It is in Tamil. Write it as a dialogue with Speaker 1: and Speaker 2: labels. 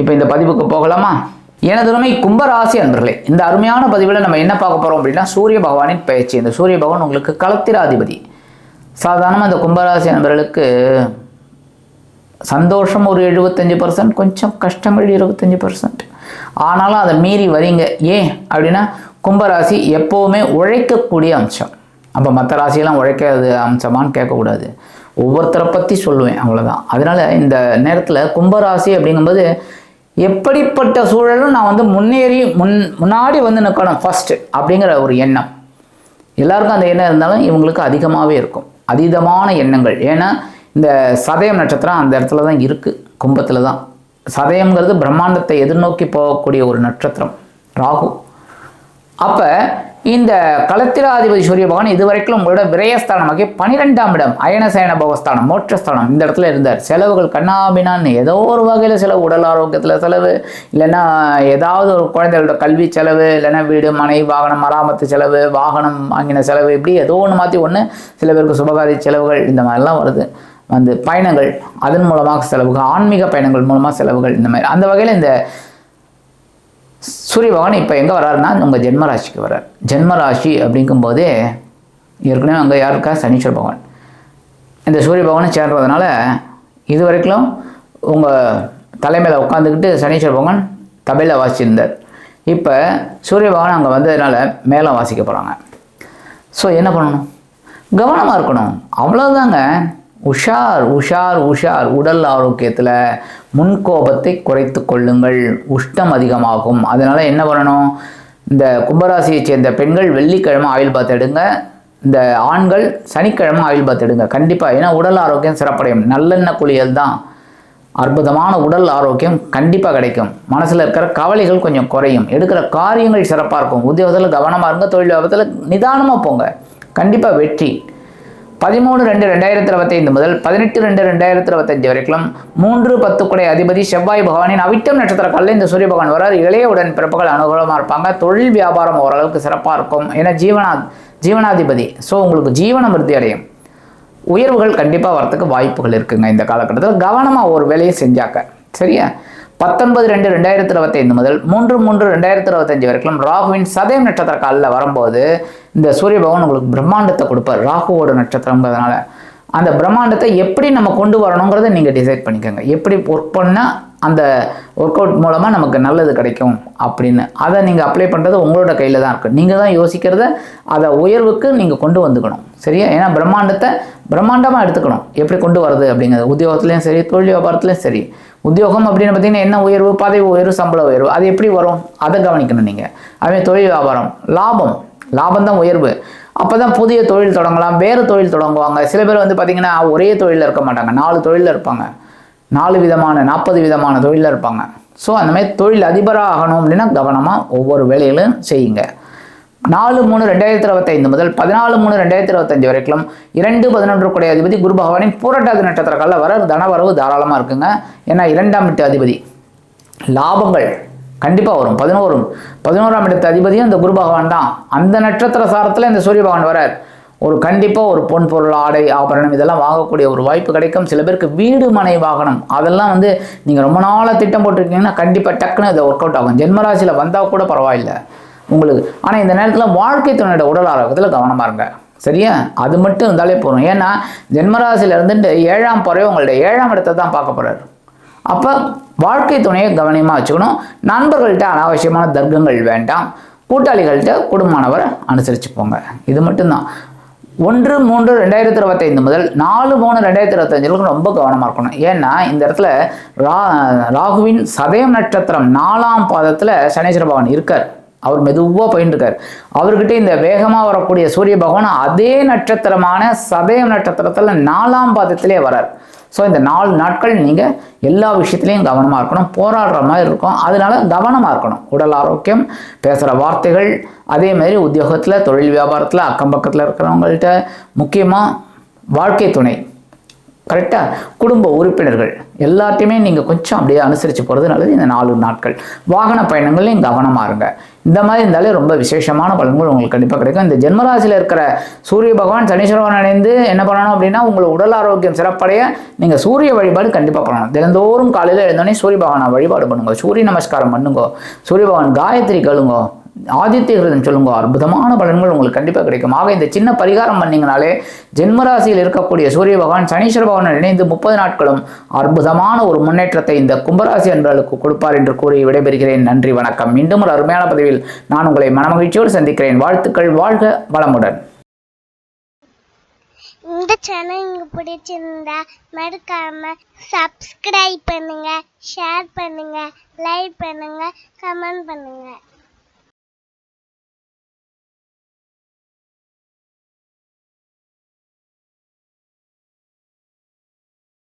Speaker 1: இப்போ இந்த பதிவுக்கு போகலாமா? எனது கும்பராசி அன்பர்களே இந்த அருமையான பதிவில் நம்ம என்ன பார்க்க போகிறோம் அப்படின்னா சூரிய பகவானின் பயிற்சி. இந்த சூரிய பகவான் உங்களுக்கு களத்திராதிபதி. சாதாரணமாக இந்த கும்பராசி அன்பர்களுக்கு சந்தோஷம் ஒரு எழுபத்தஞ்சு பர்சன்ட் கொஞ்சம் கஷ்டங்கள் இருபத்தஞ்சி பர்சன்ட் ஆனாலும் அதை மீறி வரீங்க. ஏன் அப்படின்னா கும்பராசி எப்போவுமே உழைக்கக்கூடிய அம்சம். அப்போ மற்ற ராசியெல்லாம் உழைக்காத அம்சமான்னு கேட்கக்கூடாது. ஒவ்வொருத்தரை பற்றி சொல்லுவேன் அவ்வளோதான் அதனால் இந்த நேரத்தில் கும்பராசி அப்படிங்கும்போது எப்படிப்பட்ட சூழலும் நான் வந்து முன்னேறி முன் முன்னாடி வந்து நிற்கணும் ஃபஸ்ட்டு அப்படிங்கிற ஒரு எண்ணம். எல்லாருக்கும் அந்த எண்ணம் இருந்தாலும் இவங்களுக்கு அதிகமாகவே இருக்கும். அதீதமான எண்ணங்கள். ஏன்னா இந்த சதயம் நட்சத்திரம் அந்த இடத்துல தான் இருக்குது கும்பத்தில் தான். சதயங்கிறது பிரம்மாண்டத்தை எதிர்நோக்கி போகக்கூடிய ஒரு நட்சத்திரம். ராகு. அப்போ இந்த களத்திராதிபதி சூரிய பகவான் இதுவரைக்கும் உங்களோட விரயஸ்தானமாகி பனிரெண்டாம் இடம் அயனசயன பவஸ்தானம் மோட்சஸ்தானம் இந்த இடத்துல இருந்தார். செலவுகள் கண்ணாபினான்னு ஏதோ ஒரு வகையில் செலவு உடல் ஆரோக்கியத்தில் செலவு இல்லைன்னா ஏதாவது ஒரு குழந்தைகளோட கல்வி செலவு இல்லைன்னா வீடு மனை வாகனம் மராமத்து செலவு வாகனம் வாங்கின செலவு இப்படி ஏதோ ஒன்று மாற்றி ஒன்று சில பேருக்கு சுபகாரி செலவுகள் இந்த மாதிரிலாம் வருது. வந்து பயணங்கள் அதன் மூலமாக செலவுகள் ஆன்மீக பயணங்கள் மூலமாக செலவுகள் இந்த மாதிரி. அந்த வகையில் இந்த சூரிய பகவான் இப்போ எங்கே வராருன்னா உங்கள் ஜென்மராசிக்கு வர்றார் ஜென்மராசி அப்படிங்கும்போதே ஏற்கனவே அங்கே யார் இருக்கா? சனீஸ்வர பகவான். இந்த சூரிய பகவானை சேர்றதுனால இது வரைக்கும் உங்கள் தலைமையில் உட்காந்துக்கிட்டு சனீஸ்வர பகவான் தபையில் வாசிச்சிருந்தார். இப்போ சூரிய பகவான் அங்கே வந்ததுனால மேலே வாசிக்க போகிறாங்க ஸோ என்ன பண்ணணும்? கவனமாக இருக்கணும். அவ்வளோதாங்க உஷார் உஷார் உஷார் உடல் ஆரோக்கியத்தில் முன்கோபத்தை குறைத்து கொள்ளுங்கள். உஷ்டம் அதிகமாகும். அதனால் என்ன பண்ணணும்? இந்த கும்பராசியை சேர்ந்த பெண்கள் வெள்ளிக்கிழமை ஆயில் பாத் எடுங்க. இந்த ஆண்கள் சனிக்கிழமை ஆயில் பாத் எடுங்க. கண்டிப்பாக ஏன்னா உடல் ஆரோக்கியம் சிறப்படையும். நல்லெண்ணெய் குளியல் தான். அற்புதமான உடல் ஆரோக்கியம் கண்டிப்பாக கிடைக்கும். மனசில் இருக்கிற கவலைகள் கொஞ்சம் குறையும். எடுக்கிற காரியங்கள் சிறப்பாக இருக்கும். உத்தியோகத்தில் கவனமாக இருங்க. தொழில் வியாபாரத்தில் நிதானமாக போங்க. கண்டிப்பாக வெற்றி. பதிமூணு ரெண்டு ரெண்டாயிரத்தி இருபத்தைந்து முதல் பதினெட்டு ரெண்டு ரெண்டாயிரத்தி இருபத்தஞ்சு வரைக்கும் மூன்று பத்து குடை அதிபதி செவ்வாய் பகவானின் அவிட்டம் நட்சத்திர காலில் இந்த சூரிய பகவான் வரார் இளைய உடன் பிறப்புகள் அனுகூலமாக இருப்பாங்க. தொழில் வியாபாரம் ஓரளவுக்கு சிறப்பாக இருக்கும். ஏன்னா ஜீவனா ஜீவனாதிபதி. ஸோ உங்களுக்கு ஜீவனம் விருத்தி அடையும். உயர்வுகள் கண்டிப்பாக வரத்துக்கு வாய்ப்புகள் இருக்குங்க இந்த காலகட்டத்தில். கவனமாக ஒரு வேலையை செஞ்சாக்க. சரியா? பத்தொன்பது ரெண்டு ரெண்டாயிரத்தி இருபத்தைந்து முதல் மூன்று மூன்று ரெண்டாயிரத்தி இருபத்தஞ்சு வரைக்கும் ராகுவின் சதயம் நட்சத்திர காலில் வரும்போது இந்த சூரிய பகவான் உங்களுக்கு பிரம்மாண்டத்தை கொடுப்பார் ராகுவோட நட்சத்திரங்கிறதுனால அந்த பிரம்மாண்டத்தை எப்படி நம்ம கொண்டு வரணுங்கிறத நீங்கள் டிசைட் பண்ணிக்கோங்க. எப்படி ஒர்க் பண்ணால் அந்த ஒர்க் அவுட் மூலமாக நமக்கு நல்லது கிடைக்கும் அப்படின்னு. அதை நீங்கள் அப்ளை பண்ணுறது உங்களோட கையில் தான் இருக்குது நீங்கள் தான் யோசிக்கிறத அதை உயர்வுக்கு நீங்கள் கொண்டு வந்துக்கணும். சரியா? ஏன்னா பிரம்மாண்டத்தை பிரம்மாண்டமாக எடுத்துக்கணும். எப்படி கொண்டு வரது அப்படிங்கிறது. உத்தியோகத்துலேயும் சரி தொழில் வியாபாரத்துலேயும் சரி. உத்தியோகம் அப்படின்னு பார்த்தீங்கன்னா என்ன உயர்வு? பதவி உயர்வு சம்பள உயர்வு. அது எப்படி வரும்? அதை கவனிக்கணும் நீங்கள் அதே தொழில் வியாபாரம் லாபம். லாபம் தான் உயர்வு. அப்போ தான் புதிய தொழில் தொடங்கலாம் வேறு தொழில் தொடங்குவாங்க. சில பேர் வந்து பார்த்திங்கன்னா ஒரே தொழிலில் இருக்க மாட்டாங்க. நாலு தொழிலில் இருப்பாங்க. நாலு விதமான நாற்பது விதமான தொழிலில் இருப்பாங்க. ஸோ அந்த மாதிரி தொழில் அதிபராக ஆகணும் அப்படின்னா கவனமாக ஒவ்வொரு வேலைகளும் செய்யுங்க. நாலு மூணு ரெண்டாயிரத்தி இருபத்தைந்து முதல் பதினாலு மூணு ரெண்டாயிரத்தி இருபத்தஞ்சு வரைக்கும் இரண்டு பதினொன்று கூடிய அதிபதி குரு பகவானின் பூரட்டாதி நட்சத்திர காலில் வர தனவரவு தாராளமாக இருக்குங்க. ஏன்னா இரண்டாம் வீட்டு அதிபதி. லாபங்கள். கண்டிப்பாக வரும். பதினோரும் பதினோராம் இடத்து அதிபதியும் இந்த குரு பகவான் தான். அந்த நட்சத்திர சாரத்தில் இந்த சூரிய பகவான் வரார். ஒரு கண்டிப்பாக ஒரு பொன் பொருள் ஆடை ஆபரணம் இதெல்லாம் வாங்கக்கூடிய ஒரு வாய்ப்பு கிடைக்கும். சில பேருக்கு வீடு மனை வாகனம் அதெல்லாம் வந்து நீங்கள் ரொம்ப நாளாக திட்டம் போட்டிருக்கீங்கன்னா கண்டிப்பாக டக்குன்னு இதை ஒர்க் அவுட் ஆகும். ஜென்மராசியில் வந்தால் கூட பரவாயில்லை உங்களுக்கு. ஆனால் இந்த நேரத்தில் வாழ்க்கை துணையோட உடல் ஆரோக்கியத்தில் கவனமாக இருங்க. சரியா? அது மட்டும் இருந்தாலே போதும். ஏன்னா ஜென்மராசியில் இருந்துட்டு ஏழாம் பறவை உங்களுடைய ஏழாம் இடத்தை தான் பார்க்க போகிறாரு அப்போ வாழ்க்கை துணையை கவனமாக வச்சுக்கணும். நண்பர்கள்ட்ட அனாவசியமான தர்க்கங்கள் வேண்டாம். கூட்டாளிகள்கிட்ட குடும்பமானவரை அனுசரித்து போங்க. இது மட்டும்தான். ஒன்று மூன்று ரெண்டாயிரத்தி இருபத்தைந்து முதல் நாலு மூணு ரெண்டாயிரத்தி இருபத்தஞ்சுக்கு ரொம்ப கவனமாக இருக்கணும். ஏன்னா இந்த இடத்துல ரா ராகுவின் சதயம் நட்சத்திரம் நாலாம் பாதத்தில் சனீஸ்வர பகவான் இருக்கார். அவர் மெதுவாக போயின்னு இருக்கார். அவர்கிட்ட இந்த வேகமாக வரக்கூடிய சூரிய பகவான் அதே நட்சத்திரமான சதயம் நட்சத்திரத்தில் நாலாம் பாதத்திலே வரார். ஸோ இந்த நாலு நாட்கள் நீங்கள் எல்லா விஷயத்துலையும் கவனமாக இருக்கணும். போராடுற மாதிரி இருக்கும். அதனால கவனமாக இருக்கணும். உடல் ஆரோக்கியம் பேசுகிற வார்த்தைகள் அதே மாதிரி உத்தியோகத்தில் தொழில் வியாபாரத்தில் அக்கம் பக்கத்தில் இருக்கிறவங்கள்ட்ட முக்கியமாக வாழ்க்கை துணை. கரெக்டாக குடும்ப உறுப்பினர்கள் எல்லாத்தையுமே நீங்கள் கொஞ்சம் அப்படியே அனுசரித்து போகிறது நல்லது. இந்த நாலு நாட்கள். வாகன பயணங்கள்லையும் கவனமாக இருங்க. இந்த மாதிரி இருந்தாலே ரொம்ப விசேஷமான பலன்கள் உங்களுக்கு கண்டிப்பாக கிடைக்கும். இந்த ஜென்மராசியில் இருக்கிற சூரிய பகவான் சனீஸ்வரன் இணைந்து என்ன பண்ணணும் அப்படின்னா உங்கள் உடல் ஆரோக்கியம் சிறப்படைய நீங்கள் சூரிய வழிபாடு கண்டிப்பாக பண்ணணும். தினந்தோறும் காலையில் எழுந்தோடனே சூரிய பகவானை வழிபாடு பண்ணுங்க. சூரிய நமஸ்காரம் பண்ணுங்க. சூரிய பகவான் காயத்ரி கழுங்கோ ஆதித்ய கிருதம் சொல்லுங்க அற்புதமான பலன்கள் உங்களுக்கு கண்டிப்பாக கிடைக்கும். ஆக இந்த சின்ன பரிகாரம் பண்ணீங்கனாலே ஜென்மராசியில் இருக்கக்கூடிய சூரிய பகவான் சனீஸ்வர பகவான் இணைந்து முப்பது நாட்களும் அற்புதமான ஒரு முன்னேற்றத்தை இந்த கும்பராசி அன்பர்களுக்கு கொடுப்பார் என்று கூறி விடைபெறுகிறேன். நன்றி வணக்கம். மீண்டும் ஒரு அருமையான பதிவில் நான் உங்களை மனமகிழ்ச்சியோடு சந்திக்கிறேன். வாழ்த்துக்கள் வாழ்க வளமுடன்.
Speaker 2: இந்த சேனல் உங்களுக்கு பிடிச்சிருந்தா மறக்காம சப்ஸ்கிரைப் பண்ணுங்க ஷேர் பண்ணுங்க லைக் பண்ணுங்க கமெண்ட் பண்ணுங்க.